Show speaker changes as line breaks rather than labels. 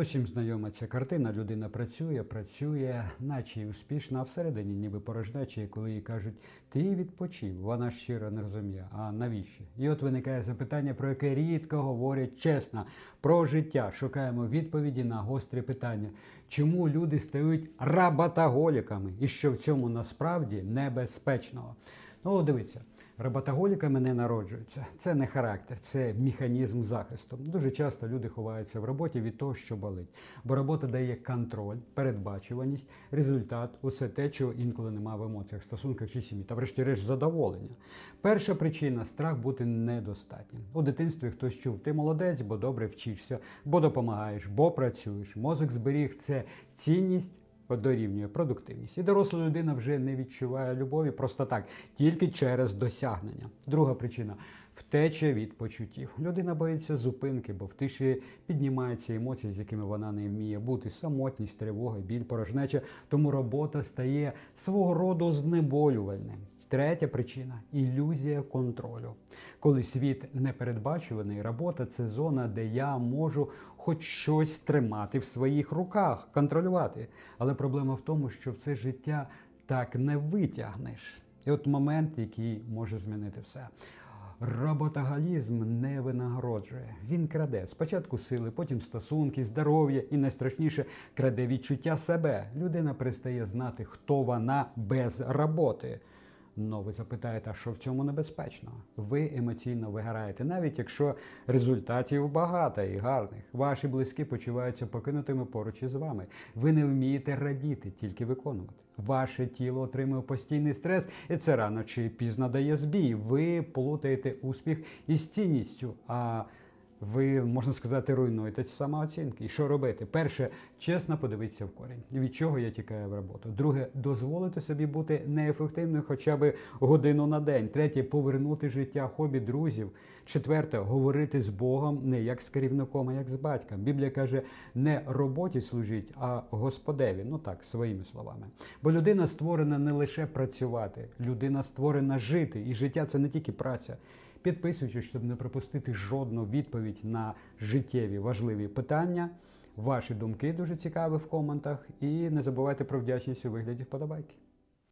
Усім знайома ця картина. Людина працює, працює, наче й успішна, а всередині ніби порожнеча, і коли їй кажуть, ти відпочив, вона щиро не розуміє. А навіщо? І от виникає запитання, про яке рідко говорять чесно, про життя. Шукаємо відповіді на гострі питання. Чому люди стають работаголіками? І що в цьому насправді небезпечного? Ну, дивіться. Роботоголіками не народжуються. Це не характер, це механізм захисту. Дуже часто люди ховаються в роботі від того, що болить. Бо робота дає контроль, передбачуваність, результат, усе те, чого інколи немає в емоціях, стосунках чи сім'ї. Та врешті-решт задоволення. Перша причина страх бути недостатнім. У дитинстві хтось чув, ти молодець, бо добре вчишся, бо допомагаєш, бо працюєш. Мозок зберіг це цінність дорівнює продуктивність. І доросла людина вже не відчуває любові просто так, тільки через досягнення. Друга причина втеча від почуттів. Людина боїться зупинки, бо в тиші піднімаються емоції, з якими вона не вміє бути. Самотність, тривога, біль, порожнеча. Тому робота стає свого роду знеболювальним. Третя причина ілюзія контролю. Коли світ непередбачуваний, робота це зона, де я можу хоч щось тримати в своїх руках, контролювати. Але проблема в тому, що в це життя так не витягнеш. І от момент, який може змінити все. Роботагалізм не винагороджує. Він краде спочатку сили, потім стосунки, здоров'я і найстрашніше краде відчуття себе. Людина перестає знати, хто вона без роботи. Ну, ви запитаєте, а що в цьому небезпечно? Ви емоційно виграєте, навіть якщо результатів багато і гарних. Ваші близькі почуваються покинутими поруч із вами. Ви не вмієте радіти, тільки виконувати. Ваше тіло отримує постійний стрес, і це рано чи пізно дає збій. Ви плутаєте успіх із цінністю. А ви, можна сказати, руйнуєте самооцінки. І що робити? Перше, чесно подивитися в корінь. Від чого я тікаю в роботу. Друге, дозволити собі бути неефективним хоча б годину на день. Третє повернути життя хобі друзів. Четверте, говорити з Богом не як з керівником, а як з батьком. Біблія каже, не роботі служіть, а Господеві. Ну так, своїми словами. Бо людина створена не лише працювати, людина створена жити. І життя це не тільки праця. Підписуючись, щоб не пропустити жодну відповідь на життєві важливі питання. Ваші думки дуже цікаві в коментах. І не забувайте про вдячність у вигляді вподобайки.